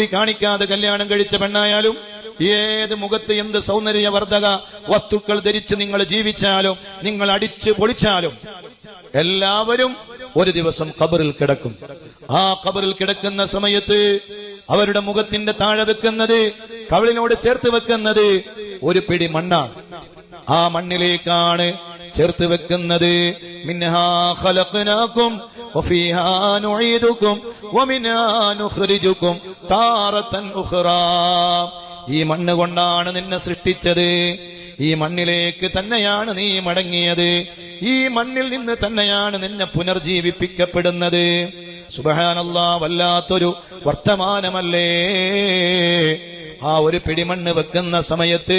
മുടി കാണിക്കാതെ കല്യാണം കഴിച്ച പെണ്ണായാലും ഏത് മുഖത്ത് എന്ത് സൗന്ദര്യവർദ്ധക വസ്തുക്കൾ ധരിച്ച് നിങ്ങൾ ജീവിച്ചാലും നിങ്ങൾ അടിച്ച് പൊളിച്ചാലും എല്ലാവരും ഒരു ദിവസം കബറിൽ കിടക്കും. ആ കബറിൽ കിടക്കുന്ന സമയത്ത് അവരുടെ മുഖത്തിന്റെ താഴെ വെക്കുന്നത് കവളിനോട് ചേർത്ത് വെക്കുന്നത് ഒരു പിടി മണ്ണാണ്. ആ മണ്ണിലേക്കാണ് ചേർത്ത് വെക്കുന്നത്. ഈ മണ്ണ് കൊണ്ടാണ് നിന്നെ സൃഷ്ടിച്ചത്. ഈ മണ്ണിലേക്ക് തന്നെയാണ് നീ മടങ്ങിയത്. ഈ മണ്ണിൽ നിന്ന് തന്നെയാണ് നിന്നെ പുനർജീവിപ്പിക്കപ്പെടുന്നത്. സുബഹാനല്ലാ വല്ലാത്തൊരു വർത്തമാനമല്ലേ? ആ ഒരു പിടിമണ്ണ് വെക്കുന്ന സമയത്ത്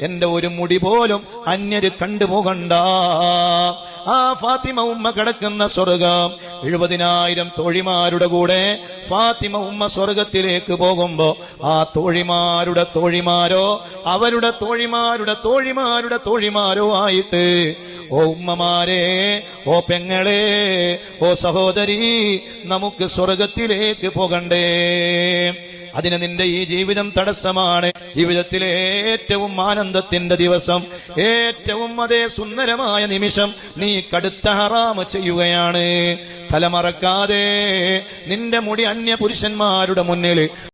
എന്റെ ഒരു മുടി പോലും അന്യര് കണ്ടുപോകണ്ട ആ ഫാത്തിമ ഉമ്മ കിടക്കുന്ന സ്വർഗം എഴുപതിനായിരം തോഴിമാരുടെ കൂടെ ഫാത്തിമ ഉമ്മ സ്വർഗത്തിലേക്ക് പോകുമ്പോ ആ തോഴിമാരുടെ തോഴിമാരോ അവരുടെ തോഴിമാരുടെ തോഴിമാരുടെ തോഴിമാരോ ആയിട്ട് ഓ ഉമ്മമാരെ ഓ പെങ്ങളെ ഓ സഹോദരി നമുക്ക് സ്വർഗത്തിലേക്ക് പോകണ്ടേ. അതിന് നിന്റെ ഈ ജീവിതം തടസ്സമാണ്. ജീവിതത്തിലെ ഏറ്റവും ആനന്ദത്തിന്റെ ദിവസം ഏറ്റവും അതേ സുന്ദരമായ നിമിഷം നീ കടുത്ത ഹറാമ ചെയ്യുകയാണ്. തലമറക്കാതെ നിന്റെ മുടി അന്യ പുരുഷന്മാരുടെ മുന്നിൽ